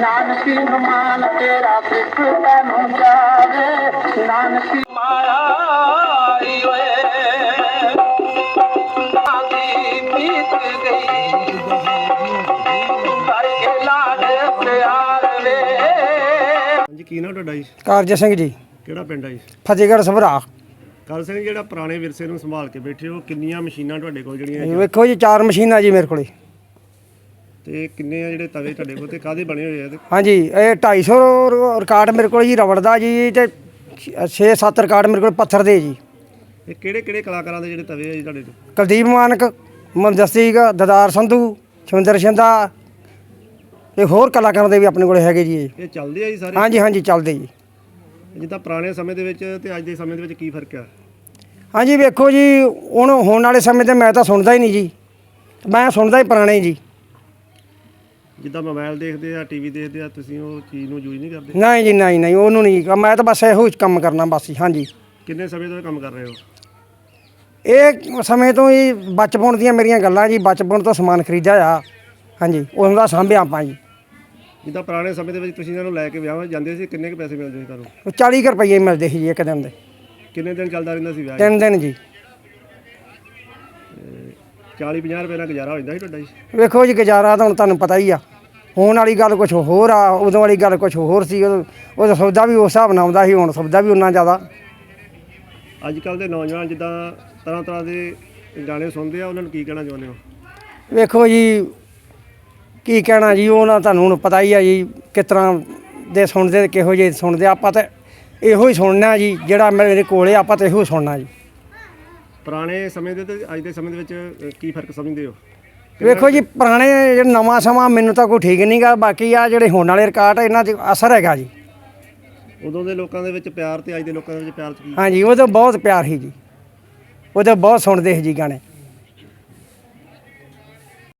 ਨਾਨਕੀ ਮਾਨ ਤੇਰਾ ਸਿੱਖ ਤੈਨੂੰ ਜਾਵੇ। ਨਾਨਕੀ ਮਾਇਆ ਆਈ ਓਏ ਆਦੀ ਬੀਤ ਗਈ। ਕਰਕੇ ਲਾਡ ਪਿਆਰ ਵੇ। ਹਾਂਜੀ ਕੀ ਨਾਮ ਤੁਹਾਡਾ ਜੀ? ਕਾਰਜ ਸਿੰਘ ਜੀ। ਕਿਹੜਾ ਪਿੰਡ ਆ ਜੀ? ਫਤਿਹਗੜ੍ਹ ਸਭਰਾ। ਕਾਲ ਸਿੰਘ ਜਿਹੜਾ ਪੁਰਾਣੇ ਵਿਰਸੇ ਨੂੰ ਸੰਭਾਲ ਕੇ ਬੈਠੇ ਹੋ ਕਿੰਨੀਆਂ ਮਸ਼ੀਨਾਂ ਤੁਹਾਡੇ ਕੋਲ ਜਿਹੜੀਆਂ ਇਹ ਵੇਖੋ ਜੀ ਚਾਰ ਮਸ਼ੀਨਾਂ ਜੀ ਮੇਰੇ ਕੋਲੇ। ਤੇ ਕਿੰਨੇ ਆ ਜਿਹੜੇ ਤਵੇ ਤੁਹਾਡੇ ਕੋਲ ਤੇ ਕਾਦੇ ਬਣੇ ਹੋਏ ਆ ਤੇ ਹਾਂਜੀ ਇਹ 250 ਰ- ਰਿਕਾਰਡ ਮੇਰੇ ਕੋਲ ਜੀ ਰਬੜ ਦਾ ਜੀ ਤੇ 6-7 ਰਿਕਾਰਡ ਮੇਰੇ ਕੋਲ ਪੱਥਰ ਦੇ ਜੀ। ਇਹ ਕਿਹੜੇ ਕਿਹੜੇ ਕਲਾਕਾਰਾਂ ਦੇ ਜਿਹੜੇ ਤਵੇ ਆ ਜੀ ਤੁਹਾਡੇ ਕੋਲ? ਕੁਲਦੀਪ ਮਾਨਕ ਮਨਜਸਤੀਕ ਦਦਾਰ ਸੰਧੂ ਸ਼ਵਿੰਦਰ ਸ਼ਿੰਦਾ ਇਹ ਹੋਰ ਕਲਾਕਾਰਾਂ ਦੇ ਵੀ ਆਪਣੇ ਕੋਲ ਹੈਗੇ ਜੀ ਇਹ। ਇਹ ਚੱਲਦੇ ਆ ਜੀ ਸਾਰੇ? ਹਾਂਜੀ ਹਾਂਜੀ ਚੱਲਦੇ ਜੀ। ਜਿੱਦਾਂ ਪੁਰਾਣੇ ਸਮੇਂ ਦੇ ਵਿੱਚ ਤੇ ਅੱਜ ਦੇ ਸਮੇਂ ਦੇ ਵਿੱਚ ਕੀ ਫ਼ਰਕ ਆ? ਹਾਂਜੀ ਵੇਖੋ ਜੀ ਹੁਣ ਹੋਣ ਵਾਲੇ ਸਮੇਂ ਤੇ ਮੈਂ ਤਾਂ ਸੁਣਦਾ ਹੀ ਨਹੀਂ ਜੀ। ਮੈਂ ਸੁਣਦਾ ਹੀ ਪੁਰਾਣੇ ਜੀ। ਜਿੱਦਾਂ ਮੋਬਾਈਲ ਦੇਖਦੇ ਆ ਟੀਵੀ ਦੇਖਦੇ ਆ ਤੁਸੀਂ ਉਹ ਚੀਜ਼ ਨੂੰ ਯੂਜ਼ ਨਹੀਂ ਕਰਦੇ? ਨਹੀਂ ਜੀ ਨਹੀਂ ਨਹੀਂ ਉਹਨੂੰ ਨਹੀਂ ਮੈਂ ਤਾਂ ਬਸ ਇਹੋ ਹੀ ਕੰਮ ਕਰਨਾ ਬਸ ਜੀ ਹਾਂਜੀ। ਕਿੰਨੇ ਸਮੇਂ ਤੋਂ ਇਹ ਕੰਮ ਕਰ ਰਹੇ ਹੋ? ਇਹ ਸਮੇਂ ਤੋਂ ਹੀ ਬਚਪਨ ਦੀਆਂ ਮੇਰੀਆਂ ਗੱਲਾਂ ਜੀ ਬਚਪਨ ਤੋਂ ਸਮਾਨ ਖਰੀਦਿਆ ਆ। ਹਾਂਜੀ ਉਹਨਾਂ ਦਾ ਸਾਂਭਿਆ ਆਪਾਂ ਜੀ। ਜਿੱਦਾਂ ਪੁਰਾਣੇ ਸਮੇਂ ਦੇ ਵਿੱਚ ਤੁਸੀਂ ਇਹਨਾਂ ਨੂੰ ਲੈ ਕੇ ਵਿਆਹਾਂ ਜਾਂਦੇ ਸੀ ਕਿੰਨੇ ਕੁ ਪੈਸੇ ਮਿਲਦੇ ਸੀ ਤੁਹਾਨੂੰ? ਉਹ 40 ਕੁ ਰੁਪਏ ਮਿਲਦੇ ਸੀ ਜੀ ਇੱਕ ਦਿਨ ਦੇ। ਕਿੰਨੇ ਦਿਨ ਚੱਲਦਾ ਰਹਿੰਦਾ ਸੀ ਵਿਆਹ ਤਿੰਨ ਦਿਨ ਜੀ। 40 50 ਰੁਪਏ ਨਾਲ ਗੁਜ਼ਾਰਾ ਹੋ ਜਾਂਦਾ ਸੀ ਤੁਹਾਡਾ ਜੀ? ਵੇਖੋ ਜੀ ਗੁਜ਼ਾਰਾ ਤਾਂ ਹੁਣ ਤੁਹਾਨੂੰ ਪਤਾ ਹੀ ਆ। ਹੋਣ ਵਾਲੀ ਗੱਲ ਕੁਝ ਹੋਰ ਆ ਉਦੋਂ ਵਾਲੀ ਗੱਲ ਕੁਝ ਹੋਰ ਸੀ ਉਦੋਂ ਉਹਦਾ ਸੌਦਾ ਵੀ ਉਸ ਹਿਸਾਬ ਨਾਲ ਆਉਂਦਾ ਸੀ ਹੁਣ ਸੌਦਾ ਵੀ ਉਨਾ ਜ਼ਿਆਦਾ। ਅੱਜ ਕੱਲ ਦੇ ਨੌਜਵਾਨ ਜਿੱਦਾਂ ਤਰ੍ਹਾਂ ਤਰ੍ਹਾਂ ਦੇ ਗਾਣੇ ਸੁਣਦੇ ਆ ਉਹਨਾਂ ਨੂੰ ਕੀ ਕਹਿਣਾ ਚਾਹੁੰਦੇ ਹੋ? ਵੇਖੋ ਜੀ ਕੀ ਕਹਿਣਾ ਜੀ ਉਹਨਾਂ ਤੁਹਾਨੂੰ ਹੁਣ ਪਤਾ ਹੀ ਆ ਜੀ ਕਿਸ ਤਰ੍ਹਾਂ ਦੇ ਸੁਣਦੇ ਤੇ ਕਿਹੋ ਜਿਹੇ ਸੁਣਦੇ ਆਪਾਂ ਤਾਂ ਇਹੋ ਹੀ ਸੁਣਨਾ ਜੀ ਜਿਹੜਾ ਮੇਰੇ ਕੋਲੇ ਆਪਾਂ ਤਾਂ ਇਹੋ ਸੁਣਨਾ ਜੀ। ਪੁਰਾਣੇ ਸਮੇਂ ਦੇ ਤੇ ਅੱਜ ਦੇ ਸਮੇਂ ਦੇ ਵਿੱਚ ਕੀ ਫ਼ਰਕ ਸਮਝਦੇ ਹੋ? ਵੇਖੋ ਜੀ ਪੁਰਾਣੇ ਜਿਹੜਾ ਨਵਾਂ ਸਮਾਂ ਮੈਨੂੰ ਤਾਂ ਕੋਈ ਠੀਕ ਨਹੀਂਗਾ ਬਾਕੀ ਆ ਜਿਹੜੇ ਹੁਣ ਵਾਲੇ ਰਿਕਾਰਡ ਇਹਨਾਂ 'ਚ ਅਸਰ ਹੈਗਾ ਜੀ। ਉਦੋਂ ਦੇ ਲੋਕਾਂ ਦੇ ਵਿੱਚ ਪਿਆਰ ਤੇ ਅੱਜ ਦੇ ਲੋਕਾਂ ਦੇ ਵਿੱਚ ਪਿਆਰ ਚ ਕੀ? ਹਾਂਜੀ ਉਹ ਤਾਂ ਬਹੁਤ ਪਿਆਰ ਸੀ ਜੀ। ਉਹ ਤਾਂ ਬਹੁਤ ਸੁਣਦੇ ਸੀ ਜੀ ਗਾਣੇ।